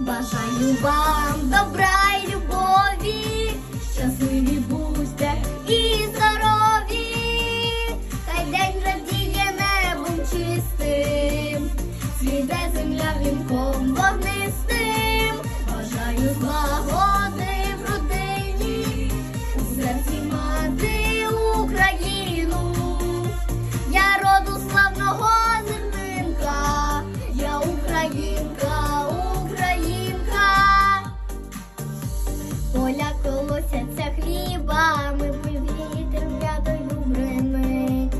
Бажаю вам добра й любові, щасливі будьте і здорові, хай день радіє небом чистим, світе земля вінком вогнистим, бажаю злагоди в родині, у серці мати Україну. Я роду славного зернинка, я українка. Поля колосяться хлібами, повітря м'ятою бринить.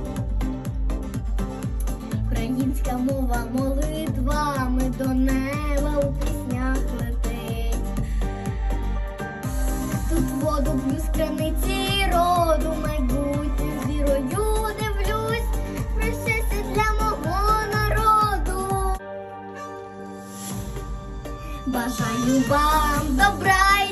Українська мова молитвами до неба у піснях летить. Тут воду п'ю з краниці роду, майбутнє вірою дивлюсь, про для мого народу. Бажаю вам добра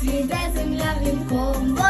цвіте земля вінком.